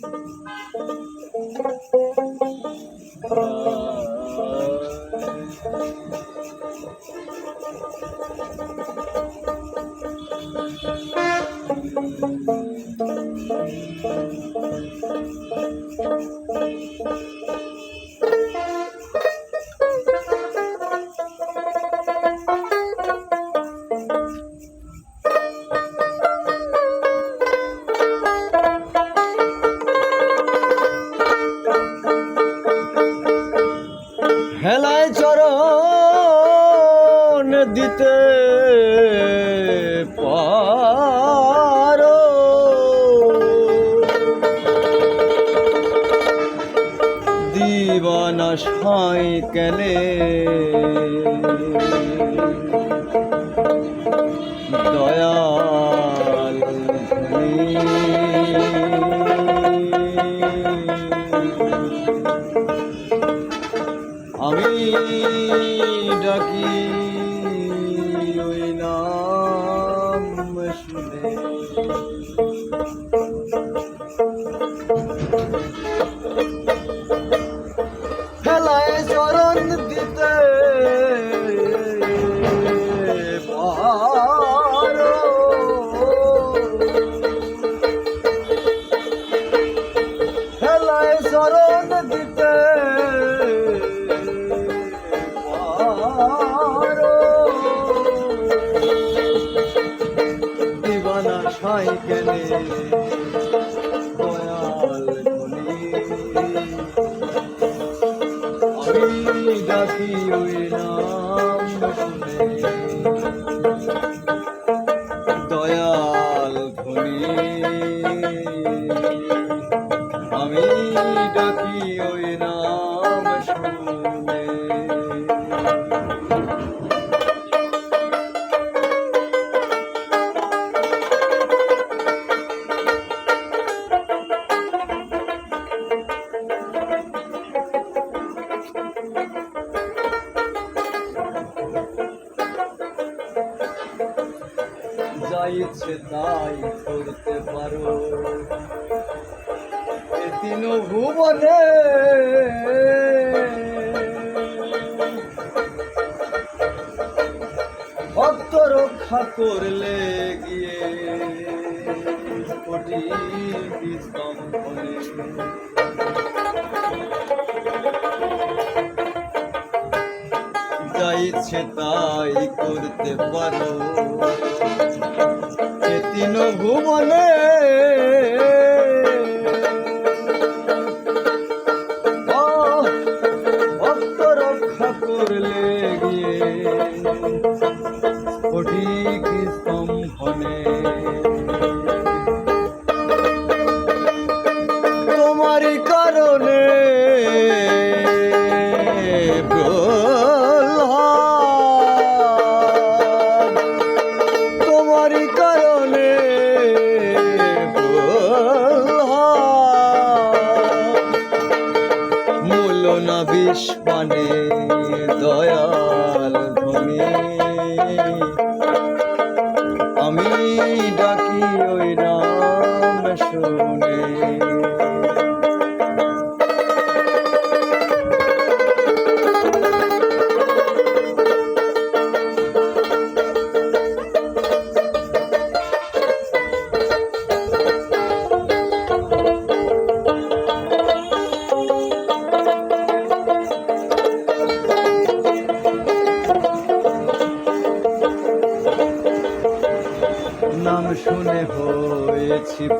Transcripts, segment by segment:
হেলায় দিবানা হয় কেলে দয়াল চরণ দিতে। দিবানা সাই গুণী আমি ডাকি ওই দয়াল ধনী ইচ্ছে তাই করতে পারো। তিন ভুবনে। ভক্ত রক্ষা করলে গিয়ে কোটি স্তম্ভনে যা ইচ্ছে তাই করতে পারো। এ তিন পানে দয়াল ধনী আমি ডাকি ওই নাম শুনে।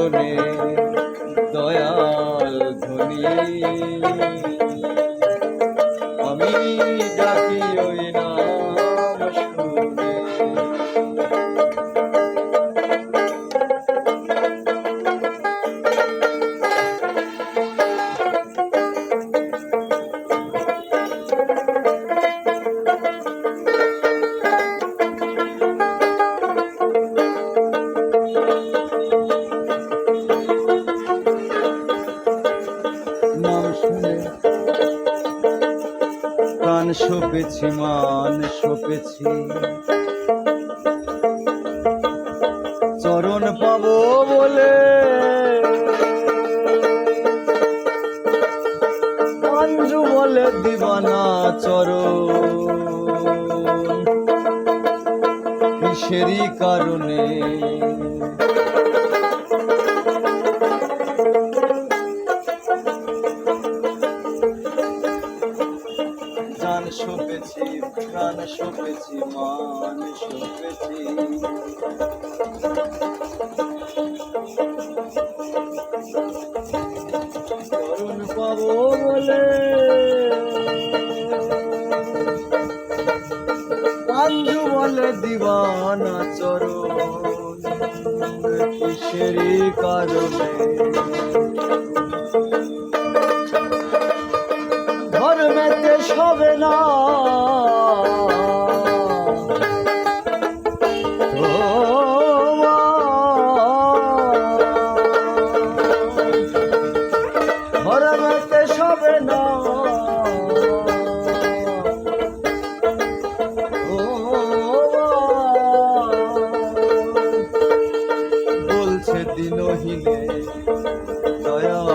কারণে দয়াল ধনী আমি ডাকি সপেছি মান সপেছি চরণ পাবো বলে। মঞ্জু বলে দিবানা চরণ। কিসেরই কারণে প্রাণ সপেছি মান সপেছি করুণ পাবো বলে। আঞ্জু বলে, দিবানা চরণ, কিসেরই কারণে? ধর্মেতে সবে না দিনহীনে দয়াল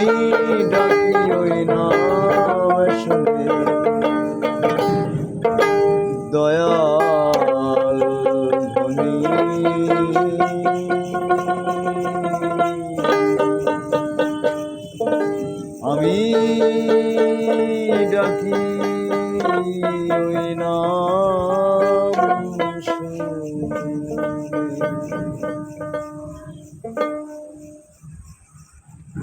আমি ডাকি ওই নাম শুনে দয়াল ধনী আমি ডাকি ওই নাম